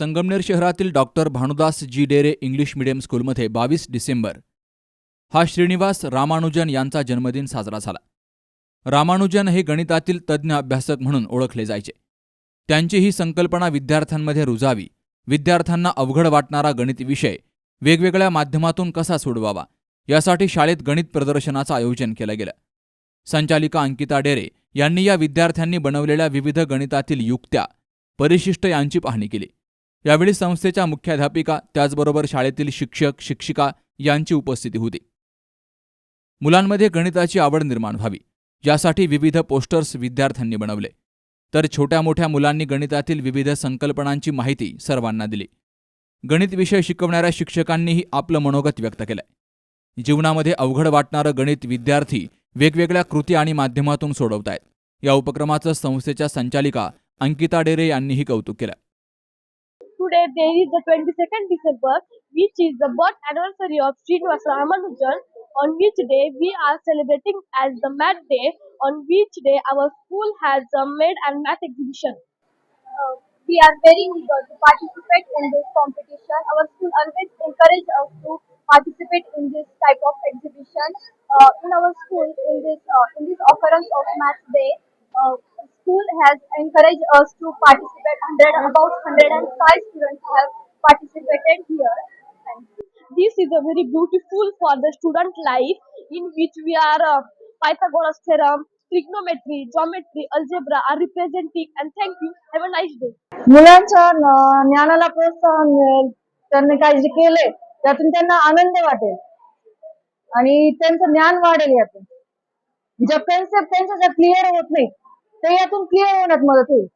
संगमनेर शहरातील doctor Bhanudas ji Dere English medium स्कूलमध्ये बावीस डिसेंबर. हा श्रीनिवास रामानुजन यांचा जन्मदिन साजरा झाला. रामानुजन हे गणितातील तज्ज्ञ अभ्यासक म्हणून ओळखले जायचे. त्यांची ही संकल्पना विद्यार्थ्यांमध्ये रुजावी विद्यार्थ्यांना अवघड वाटणारा गणित विषय वेगवेगळ्या माध्यमातून कसा सोडवावा यासाठी शाळेत गणित प्रदर्शनाचं आयोजन केलं गेलं. संचालिका अंकिता डेरे यांनी या विद्यार्थ्यांनी बनवलेल्या विविध गणितातील युक्त्या परिशिष्ट यांची पाहणी केली. यावेळी संस्थेच्या मुख्याध्यापिका त्याचबरोबर शाळेतील शिक्षक शिक्षिका यांची उपस्थिती होती. मुलांमध्ये गणिताची आवड निर्माण व्हावी यासाठी विविध पोस्टर्स विद्यार्थ्यांनी बनवले. तर छोट्या मोठ्या मुलांनी गणितातील विविध संकल्पनांची माहिती सर्वांना दिली. गणित विषय शिकवणाऱ्या शिक्षकांनीही आपलं मनोगत व्यक्त केलंय. जीवनामध्ये अवघड वाटणारं गणित विद्यार्थी वेगवेगळ्या कृती आणि माध्यमातून सोडवतायत. या उपक्रमाचं संस्थेच्या संचालिका अंकिता डेरे यांनीही कौतुक केलं. Today there is the 22nd December, which is the birth anniversary of Srinivasa Ramanujan, on which day we are celebrating as the Math Day, on which day our school has a made and math exhibition. uh, we are very eager to participate in this competition. Our school always encourage us to participate in this type of exhibition. Uh, in our school, in this uh, in this occurrence of Math Day, uh, school has encouraged us to participate. 100 about 105 students have participated here. Thank you. This is a very beautiful for the student life, in which we are uh, Pythagoras theorem, trigonometry, geometry, algebra are representing. And thank you. Have a nice day. मुलांच्या न- ज्ञानाला प्रोत्साहन मिळेल त्यांनी काही जे केलंय त्यातून त्यांना आनंद वाटेल आणि त्यांचं ज्ञान वाढेल यातून ज्या कन्सेप्ट त्यांच्या ज्या क्लिअर होत नाही तर यातून क्लिअर होण्यात मदत होईल.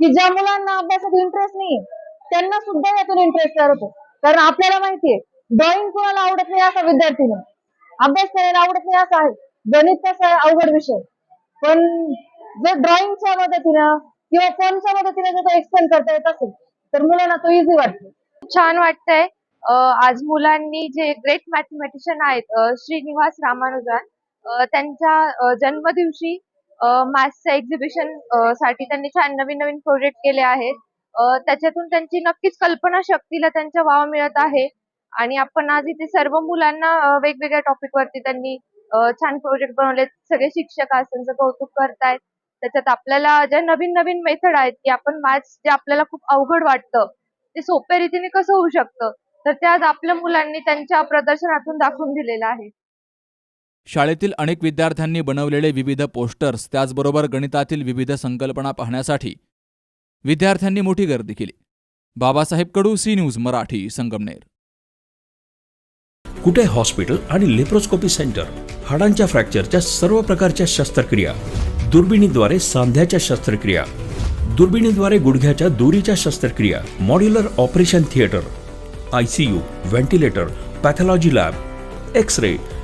की ज्या मुलांना अभ्यासात इंटरेस्ट नाही त्यांना सुद्धा यातून इंटरेस्ट तयार होतो. कारण आपल्याला माहितीये ड्रॉइंग कोणाला आवडत नाही असा विद्यार्थी नाही. अभ्यास करायला आवडत नाही असा आहे. गणित कसा अवघड विषय. पण जर ड्रॉइंगच्या मदतीनं किंवा फोनच्या मदतीने जर तो एक्सप्लेन करता येत असेल तर मुलांना तो इझी वाटतो. छान वाटतंय. आज मुलांनी जे ग्रेट मॅथमॅटिशियन आहेत श्रीनिवास रामानुजन त्यांच्या जन्मदिवशी मास्कचं एक्झिबिशनसाठी त्यांनी छान नवीन नवीन प्रोजेक्ट केले आहेत. त्याच्यातून त्यांची नक्कीच कल्पना शक्तीला त्यांचा वाव मिळत आहे. आणि आपण आज इथे सर्व मुलांना वेगवेगळ्या टॉपिक वरती त्यांनी छान प्रोजेक्ट बनवले सगळे शिक्षक आज त्यांचं कौतुक करतायत. त्याच्यात आपल्याला ज्या नवीन नवीन मेथड आहेत की आपण मॅथ्स जे आपल्याला खूप अवघड वाटतं ते सोप्या रीतीने कसं होऊ शकतं तर ते आज आपल्या मुलांनी त्यांच्या प्रदर्शनातून दाखवून दिलेलं आहे. शाळेतील अनेक विद्यार्थ्यांनी बनवलेले विविध पोस्टर्स त्याचबरोबर गणितातील विविध संकल्पना पाहण्यासाठी. विद्यार्थ्यांनी मोठी गर्दी केली. Babasaheb Kadu C news Marathi Sangamner. Kute hospital आणि लेप्रोस्कोपी सेंटर? हाडांच्या फ्रॅक्चरच्या सर्व प्रकारच्या शस्त्रक्रिया. दुर्बिणीद्वारे सांध्याच्या शस्त्रक्रिया. दुर्बिणीद्वारे गुडघ्याच्या दोरीच्या शस्त्रक्रिया. Modular operation theatre. I C U ventilator pathology lab. X ray